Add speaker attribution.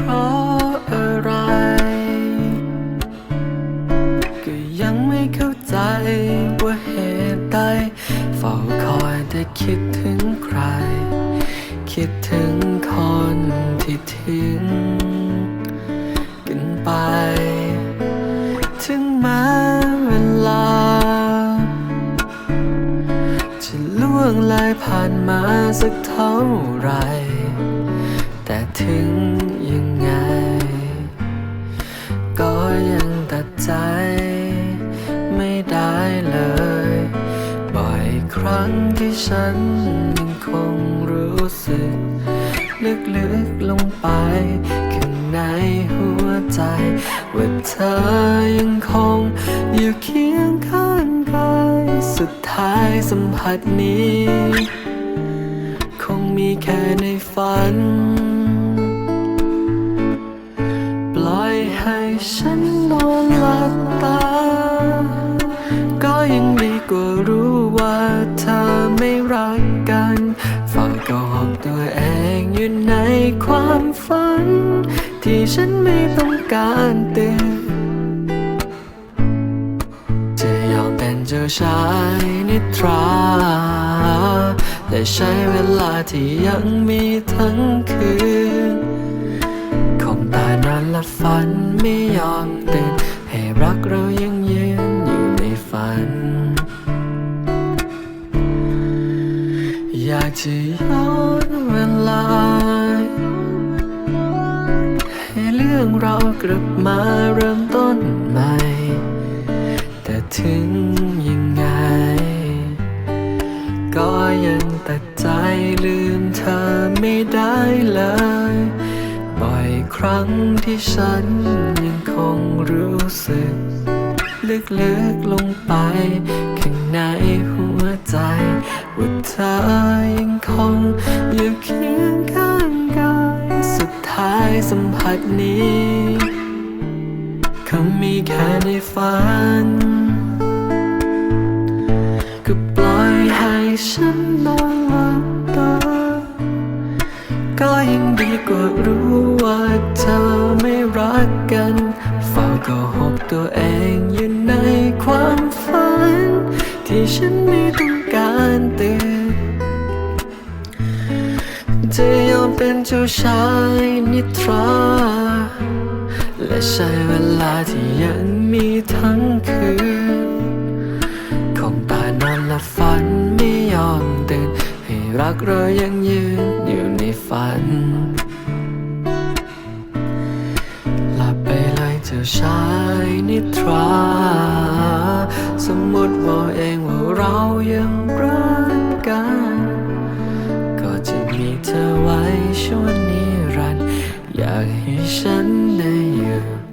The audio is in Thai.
Speaker 1: เพราะอะไร ก็ยังไม่เข้าใจว่าเหตุใดเฝ้าคอยแต่คิดถึงใคร คิดถึงคนที่ทิ้งกันไป ถึงแม้เวลา จะล่วงเลยผ่านมาสักเท่าไร แต่ถึง ครั้งที่ฉันยังคงรู้สึก ลึกๆลงไป ข้างในหัวใจว่าเธอยังคง อยู่เคียงข้างกายสุดท้ายสัมผัสนี้ คงมีแค่ในฝัน ปล่อยให้ฉันนอนหลับตา ก็ยังดีกว่ารู้ว่าเธอไม่รักกันฝ้าโกหกตัวเองอยู่ในความฝัน ที่ฉันไม่ต้องการตื่นจะยอมเป็นเจ้าชายนิทราและใช้เวลาที่ยังมีทั้งคืนคงตายนอนลับฝันไม่ยอมตื่นให้รักเรายังยืนอยู่ในฝัน จะย้อนเวลา ให้เรื่องเรากลับมาเริ่มต้นใหม่ แต่ถึงยังไง ก็ยังตัดใจลืมเธอไม่ได้เลย บ่อยครั้งที่ฉันยังคงรู้สึก ลึกๆลงไป ข้างในหัวใจ ว่าเธอยังคงอยู่เคียงข้างกายสุดท้ายสัมผัสนี้คงมีแค่ในฝัน ก็ปล่อยให้ฉันนอนหลับตาก็ยังดีกว่ารู้ว่าเธอไม่รักกันเฝ้าโกหกตัวเองอยู่ในความฝัน ที่ฉันไม่ต้อ เจ้าชายนิทรา และใช้เวลาที่ยังมีทั้งคืนคงตายนอนลับฝันไม่ยอมตื่น ให้รักเรายังยืนอยู่ในฝัน หลับไปเลยเจ้าชายนิทรา สมมติว่าเองว่าเรายังากให้ฉันได้อยู่